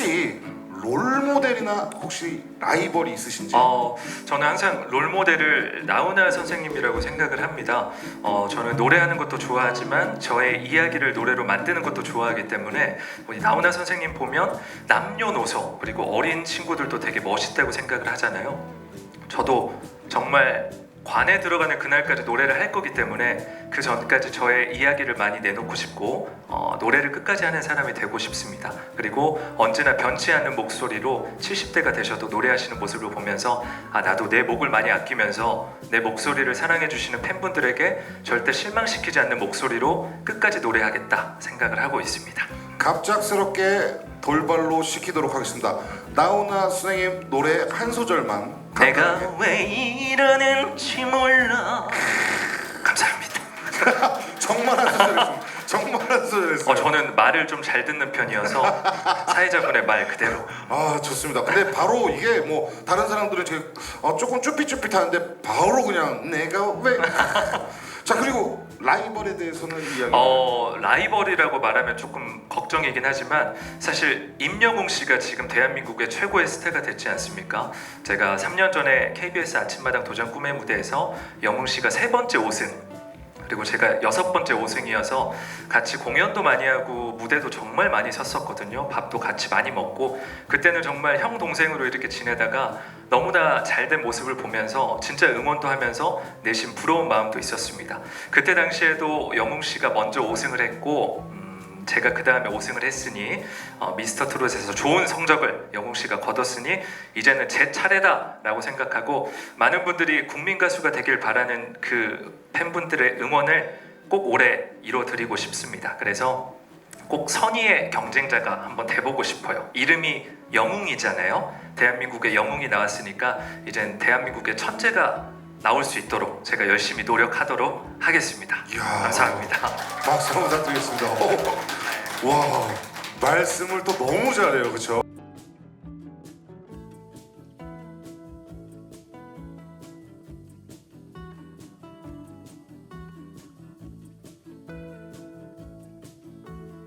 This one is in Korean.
혹시 롤 모델이나 혹시 라이벌이 있으신지? 어, 저는 항상 롤 모델을 나훈아 선생님이라고 생각을 합니다. 어, 저는 노래하는 것도 좋아하지만 저의 이야기를 노래로 만드는 것도 좋아하기 때문에 우리 나훈아 선생님 보면 남녀노소 그리고 어린 친구들도 되게 멋있다고 생각을 하잖아요. 저도 정말 관에 들어가는 그날까지 노래를 할 거기 때문에 그 전까지 저의 이야기를 많이 내놓고 싶고 어, 노래를 끝까지 하는 사람이 되고 싶습니다. 그리고 언제나 변치 않는 목소리로 70대가 되셔도 노래하시는 모습을 보면서 아 나도 내 목을 많이 아끼면서 내 목소리를 사랑해 주시는 팬분들에게 절대 실망시키지 않는 목소리로 끝까지 노래하겠다 생각을 하고 있습니다. 갑작스럽게 돌발로 시키도록 하겠습니다. 나훈아 선생님 노래 한 소절만 내가 간단하게. 왜 이러는지 몰라 감사합니다. 정말 한 소절했습니다. 정말 한 소절했어요. 어, 저는 말을 좀 잘 듣는 편이어서 사회자분의 말 그대로 아 좋습니다. 근데 바로 이게 뭐 다른 사람들은 되게 어, 조금 쭈삣쭈삣하는데 바로 그냥 내가 왜? 자 그리고 라이벌에 대해서는 이야기. 어 라이벌이라고 말하면 조금 걱정이긴 하지만 사실 임영웅 씨가 지금 대한민국의 최고의 스타가 됐지 않습니까? 제가 3년 전에 KBS 아침마당 도전 꿈의 무대에서 영웅 씨가 세 번째 5승 그리고 제가 여섯 번째 5승이어서 같이 공연도 많이 하고 무대도 정말 많이 섰었거든요. 밥도 같이 많이 먹고 그때는 정말 형 동생으로 이렇게 지내다가 너무나 잘된 모습을 보면서 진짜 응원도 하면서 내심 부러운 마음도 있었습니다. 그때 당시에도 영웅 씨가 먼저 5승을 했고 음, 제가 그 다음에 5승을 했으니 어, 미스터 트롯에서 좋은 성적을 영웅 씨가 거뒀으니 이제는 제 차례다라고 생각하고 많은 분들이 국민 가수가 되길 바라는 그 팬분들의 응원을 꼭 올해 이뤄드리고 싶습니다. 그래서 꼭 선의의 경쟁자가 한번 돼보고 싶어요. 이름이 영웅이잖아요. 대한민국의 영웅이 나왔으니까 이젠 대한민국의 천재가 나올 수 있도록 제가 열심히 노력하도록 하겠습니다. 이야. 감사합니다. 박수 한번 부탁드리겠습니다. 오, 와 말씀을 또 너무 잘해요, 그렇죠?